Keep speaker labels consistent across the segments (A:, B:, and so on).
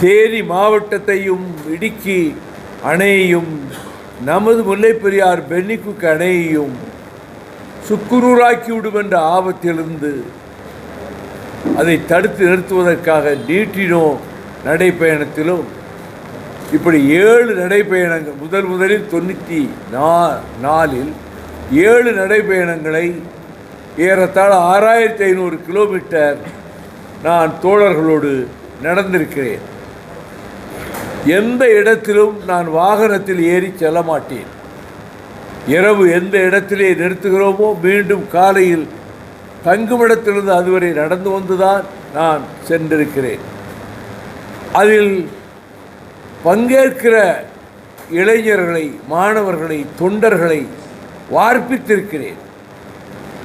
A: தேனி மாவட்டத்தையும் இடுக்கி அணையையும் நமது முல்லைப்பெரியார் பென்னிக்குக்கு அணையையும் சுக்குநூறாக்கிவிடும் என்ற ஆபத்திலிருந்து அதை தடுத்து நிறுத்துவதற்காக நீட்டினோ நடைப்பயணத்திலும் இப்படி ஏழு நடைப்பயணங்கள் முதல் முதலில் தொண்ணூற்றி நா நாலில் ஏழு நடைப்பயணங்களை ஏறத்தாழ ஆறாயிரத்தி ஐநூறு கிலோமீட்டர் நான் தோழர்களோடு நடந்திருக்கிறேன். எந்த இடத்திலும் நான் வாகனத்தில் ஏறி செல்ல மாட்டேன் இரவு எந்த இடத்திலே நிறுத்துகிறோமோ மீண்டும் காலையில் தங்குமிடத்திலிருந்து அதுவரை நடந்து வந்துதான் நான் சென்றிருக்கிறேன். அதில் பங்கேற்கிற இளைஞர்களை மாணவர்களை தொண்டர்களை வார்ப்பித்திருக்கிறேன்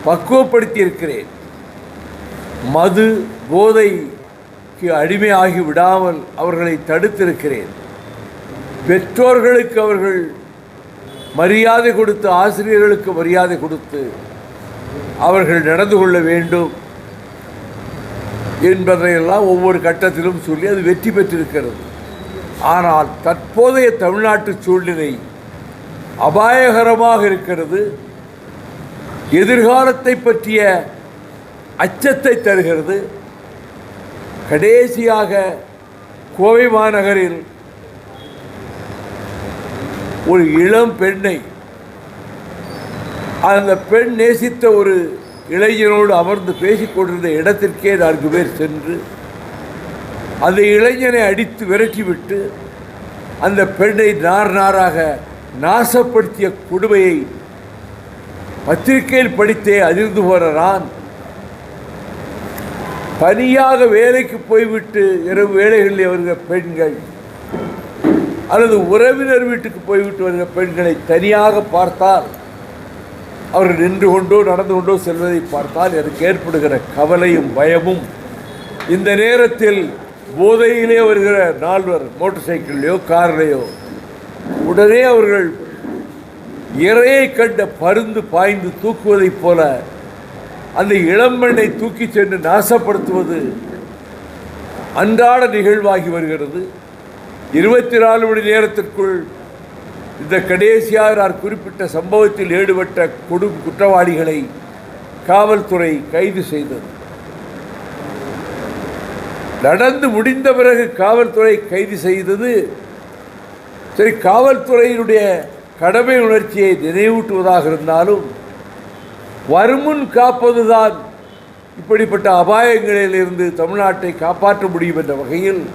A: பக்குவப்படுத்தியிருக்கிறேன். மது போதை போதைக்கு அடிமையாகி விடாமல் அவர்களை தடுத்திருக்கிறேன். பெற்றோர்களுக்கு அவர்கள் மரியாதை கொடுத்து ஆசிரியர்களுக்கு மரியாதை கொடுத்து அவர்கள் நடந்து கொள்ள வேண்டும் என்பதையெல்லாம் ஒவ்வொரு கட்டத்திலும் சொல்லி அது வெற்றி பெற்றிருக்கிறது. ஆனால் தற்போதைய தமிழ்நாட்டு சூழ்நிலை அபாயகரமாக இருக்கிறது. எதிர்காலத்தை பற்றிய அச்சத்தை தருகிறது. கடைசியாக கோவை மாநகரில் ஒரு இளம் பெண்ணை அந்த பெண் நேசித்த ஒரு இளைஞனோடு அமர்ந்து பேசிக் கொண்டிருந்த இடத்திற்கே நான்கு பேர் சென்று அந்த இளைஞனை அடித்து விரட்டிவிட்டு அந்த பெண்ணை நார் நாராக நாசப்படுத்திய கொடுமையை பத்திரிகையில் படித்தே அதிர்ந்து போன நான் தனியாக வேலைக்கு போய்விட்டு இரவு வேலைகளில் வருகிற பெண்கள் அல்லது உறவினர் வீட்டுக்கு போய்விட்டு வருகிற பெண்களை தனியாக பார்த்தால் அவர்கள் நின்று கொண்டோ நடந்து கொண்டோ செல்வதை பார்த்தால் எனக்கு ஏற்படுகிற கவலையும் பயமும் இந்த நேரத்தில் போதையிலே வருகிற நால்வர் மோட்டார் சைக்கிள்லையோ கார்லையோ உடனே அவர்கள் இறையை கண்ட பருந்து பாய்ந்து தூக்குவதைப் போல அந்த இளம்பெண்ணை தூக்கி சென்று நாசப்படுத்துவது அன்றாட நிகழ்வாகி வருகிறது. இருபத்தி நாலு மணி நேரத்திற்குள் இந்த கடைசியாக நான் குறிப்பிட்ட சம்பவத்தில் ஈடுபட்ட கொடும் குற்றவாளிகளை காவல்துறை கைது செய்தது. நடந்து முடிந்த பிறகு காவல்துறை கைது செய்தது. சரி காவல்துறையினுடைய கடமை உணர்ச்சியை நினைவூட்டுவதாக இருந்தாலும் வருமுன் காப்பதுதான். இப்படிப்பட்ட அபாயங்களிலிருந்து தமிழ்நாட்டை காப்பாற்ற முடியும் என்ற வகையில்